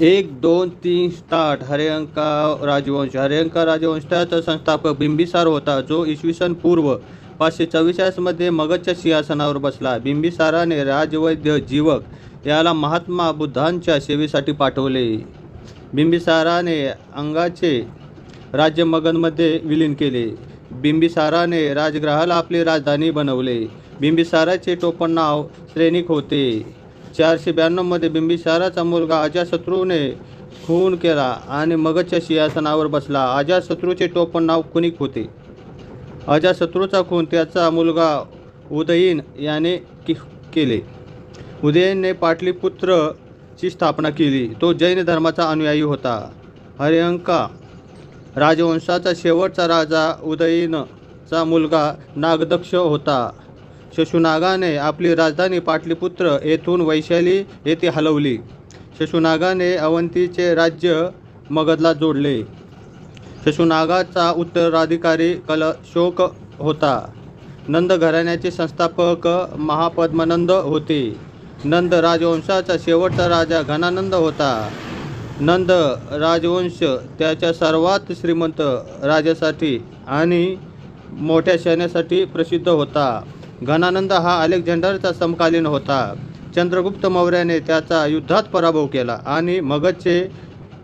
एक दोन तीन स्टार्ट. हरिअंका राजवंश. हरिअंका राजवंशाचा संस्थापक बिंबिसार होता जो इसवी सन पूर्व पाचशे चव्वेचाळीसमध्ये मगधच्या सिंहासनावर बसला. बिंबिसाराने राजवैद्य जीवक याला महात्मा बुद्धांच्या सेवेसाठी पाठवले. बिंबिसाराने अंगाचे राज्य मगधमध्ये विलीन केले. बिंबिसाराने राजगृहाला आपली राजधानी बनवले. बिंबिसाराचे टोपण नाव श्रेणिक होते. चारशे ब्याण्णवमध्ये बिंबिसाराचा मुलगा अजाशत्रूने खून केला आणि मगधच्या सिंहासनावर बसला. अजाशत्रूचे टोपण नाव कुनिक होते? अजाशत्रूचा खून त्याचा मुलगा उदयीन याने कि केले. उदयनने पाटलीपुत्रची स्थापना केली. तो जैन धर्माचा अनुयायी होता. हरिअंका राजवंशाचा शेवटचा राजा उदयीनचा मुलगा नागदक्ष होता. शशुनागाने आपली राजधानी पाटलीपुत्र येथून वैशाली येथे हलवली. शशुनागाने अवंतीचे राज्य मगधला जोडले. शशुनागाचा उत्तराधिकारी कलशोक होता. नंद घराण्याचे संस्थापक महापद्मनंद होते. नंद राजवंशाचा शेवटचा राजा घनानंद होता. नंद राजवंश त्याच्या सर्वात श्रीमंत राजासाठी आणि मोठ्या सैन्यासाठी प्रसिद्ध होता. घनानंद हा अलेक्झांडरचा समकालीन होता. चंद्रगुप्त मौर्याने त्याचा युद्धात पराभव केला आणि मगधचे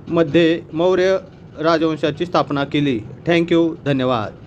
मध्ये मौर्य राजवंशाची स्थापना केली. थँक्यू धन्यवाद.